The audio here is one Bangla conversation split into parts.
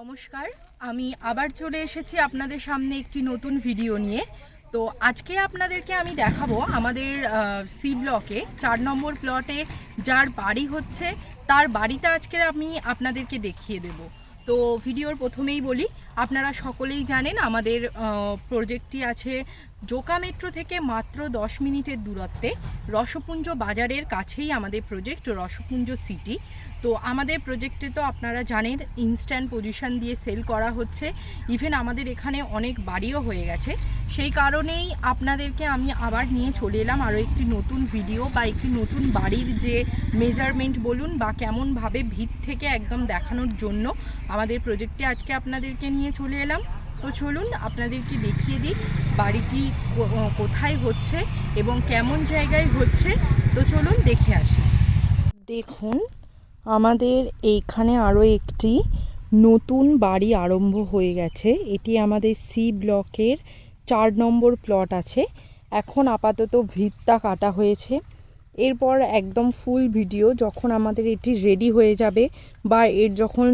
নমস্কার, আমি আবার চলে এসেছি আপনাদের সামনে একটি নতুন ভিডিও নিয়ে। তো আজকে আপনাদেরকে আমি দেখাবো আমাদের সি ব্লকে চার নম্বর প্লটে যার বাড়ি হচ্ছে, তার বাড়িটা আজকে আমি আপনাদেরকে দেখিয়ে দেব। তো ভিডিওর প্রথমেই বলি আপনারা সকলেই জানেন আমাদের প্রজেক্টটি আছে জোকা মেট্রো থেকে মাত্র দশ মিনিটের দূরত্বে। রসপুঞ্জ বাজারের কাছেই আমাদের প্রজেক্ট রসপুঞ্জ সিটি তো আমাদের প্রজেক্টে তো আপনারা জানেন ইনস্ট্যান্ট পজিশন দিয়ে সেল করা হচ্ছে। ইভেন আমাদের এখানে অনেক বাড়িও হয়ে গেছে। সেই কারণেই আপনাদেরকে আমি আবার নিয়ে চলে এলাম আরও একটি নতুন ভিডিও বা একটি নতুন বাড়ির যে মেজারমেন্ট বলুন বা কেমনভাবে ভিত থেকে একদম দেখানোর জন্য। আমাদের প্রজেক্টে আজকে আপনাদেরকে নিয়ে চলে এলাম। তো চলুন আপনাদেরকে দেখিয়ে দিই বাড়িটি কোথায় হচ্ছে এবং কেমন জায়গায় হচ্ছে। তো চলুন দেখে আসি। দেখুন, আমাদের এইখানে আরও একটি নতুন বাড়ি আরম্ভ হয়ে গেছে। এটি আমাদের সি ব্লকের চার নম্বর প্লট আছে। এখন আপাতত ভিতটা কাটা হয়েছে। এরপর একদম ফুল ভিডিও যখন আমাদের এটি রেডি হয়ে যাবে বা এর যখন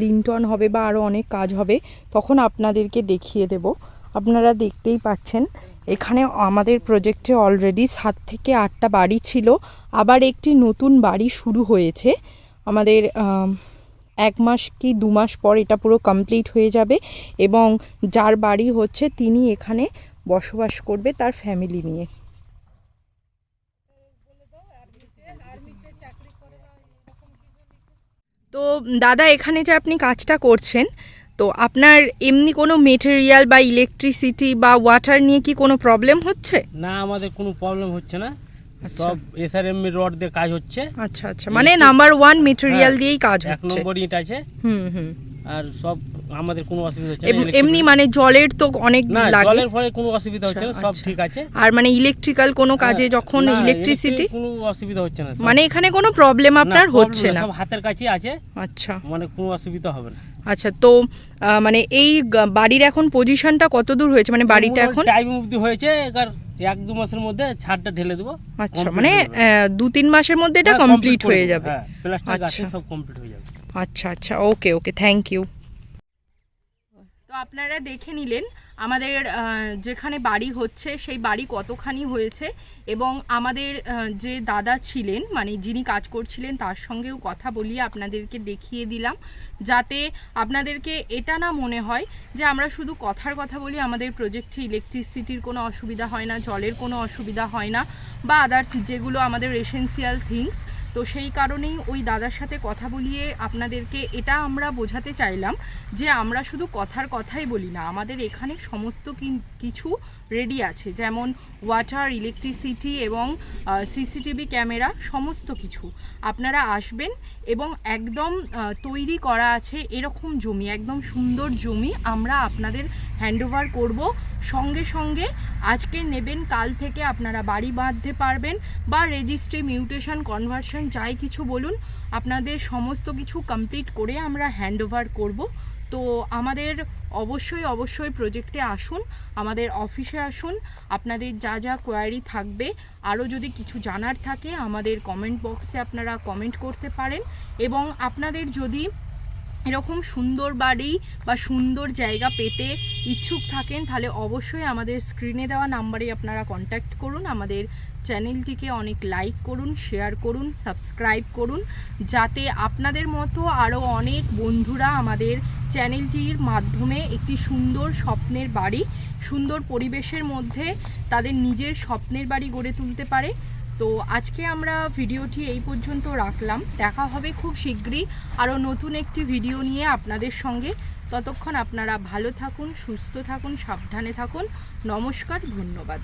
লিন্টন হবে বা আরও অনেক কাজ হবে, তখন আপনাদেরকে দেখিয়ে দেব। আপনারা দেখতেই পাচ্ছেন, এখানে আমাদের প্রজেক্টে অলরেডি সাত থেকে আটটা বাড়ি ছিল। আবার একটি নতুন বাড়ি শুরু হয়েছে। আমাদের এক মাস কি দু মাস পর এটা পুরো কমপ্লিট হয়ে যাবে এবং যার বাড়ি হচ্ছে তিনি এখানে বসবাস করবে তার ফ্যামিলি নিয়ে তো দাদা এখানে যে আপনি কাজটা করছেন তো আপনার এমনি কোনো মেটেরিয়াল বা ইলেকট্রিসিটি বা ওয়াটার নিয়ে কি কোনো প্রবলেম হচ্ছে? না আমাদের কোনো প্রবলেম হচ্ছে না। আচ্ছা। সব এসআরএম রড দিয়ে কাজ হচ্ছে। আচ্ছা আচ্ছা। মানে নাম্বার ওয়ান মেটেরিয়াল দিয়েই কাজ এক হচ্ছে। নম্বর ইট আছে। হুম হুম। আর সব আমাদের কোনো অসুবিধা হচ্ছে না এমনি মানে জলের তো অনেক লাগে। জলের ফলে কোনো অসুবিধা হচ্ছে না আচ্ছা, সব আচ্ছা। ঠিক আছে। আর মানে ইলেকট্রিক্যাল কোনো কাজে হ্যাঁ, যখন ইলেকট্রিসিটি কোনো অসুবিধা হচ্ছে না মানে এখানে কোনো প্রবলেম আপনার হচ্ছে না সব হাতের কাছেই আছে আচ্ছা। মানে কোনো অসুবিধা হবে না। আচ্ছা তো মানে এই বাড়ির এখন পজিশনটা কত দূর হয়েছে? মানে বাড়িটা এখন? টাইম অবধি হয়েছে এবার এক দু মাসের মধ্যে ছাদটা ঢেলে দেবো আচ্ছা মানে দু তিন মাসের মধ্যে এটা হ্যাঁ, কমপ্লিট হয়ে যাবে। হ্যাঁ আচ্ছা। সব কমপ্লিট হয়ে যাবে। আচ্ছা আচ্ছা ওকে ওকে থ্যাংক ইউ আপনারা দেখে নিলেন আমাদের যেখানে বাড়ি হচ্ছে সেই বাড়ি কতখানি হয়েছে এবং আমাদের যে দাদা ছিলেন মানে যিনি কাজ করছিলেন তার সঙ্গেও কথা বলিয়ে আপনাদেরকে দেখিয়ে দিলাম। যাতে আপনাদেরকে এটা না মনে হয় যে আমরা শুধু কথার কথা বলি, আমাদের প্রজেক্টে ইলেকট্রিসিটির কোনো অসুবিধা হয় না, জলের কোনো অসুবিধা হয় না বা আদার্স যেগুলো আমাদের এসেন্সিয়াল থিংস তো সেই কারণেই ওই দাদার সাথে কথা বলিয়ে আপনাদেরকে এটা আমরা বোঝাতে চাইলাম যে আমরা শুধু কথার কথাই বলি না, আমাদের এখানে সমস্ত কিছু রেডি আছে। যেমন ওয়াটার ইলেকট্রিসিটি এবং সিসিটিভি ক্যামেরা সমস্ত কিছু। আপনারা আসবেন এবং একদম তৈরি করা আছে এরকম জমি, একদম সুন্দর জমি আমরা আপনাদের হ্যান্ডওভার করব। সঙ্গে সঙ্গে আজকে নেবেন, কাল থেকে আপনারা বাড়ি বাঁধতে পারবেন বা রেজিস্ট্রি মিউটেশন কনভার্সন যাই কিছু বলুন, আপনাদের সমস্ত কিছু কমপ্লিট করে আমরা হ্যান্ডওভার করব। তো আমাদের অবশ্যই অবশ্যই প্রজেক্টে আসুন, আমাদের অফিসে আসুন, আপনাদের যা যা কোয়ারি থাকবে, আরও যদি কিছু জানার থাকে, আমাদের কমেন্ট বক্সে আপনারা কমেন্ট করতে পারেন এবং আপনাদের যদি এরকম সুন্দর বাড়ি বা সুন্দর জায়গা পেতে ইচ্ছুক থাকেন, তাহলে অবশ্যই আমাদের স্ক্রিনে দেওয়া নাম্বারে আপনারা কন্ট্যাক্ট করুন। আমাদের চ্যানেলটিকে অনেক লাইক করুন শেয়ার করুন সাবস্ক্রাইব করুন, যাতে আপনাদের মতো আরও অনেক বন্ধুরা আমাদের চ্যানেলটির মাধ্যমে একটি সুন্দর স্বপ্নের বাড়ি, সুন্দর পরিবেশের মধ্যে তাদের নিজের স্বপ্নের বাড়ি গড়ে তুলতে পারে। তো আজকে আমরা ভিডিওটি এই পর্যন্ত রাখলাম। দেখা হবে খুব শীঘ্রই আরও নতুন একটি ভিডিও নিয়ে আপনাদের সঙ্গে। ততক্ষণ আপনারা ভালো থাকুন, সুস্থ থাকুন, সাবধানে থাকুন। নমস্কার, ধন্যবাদ।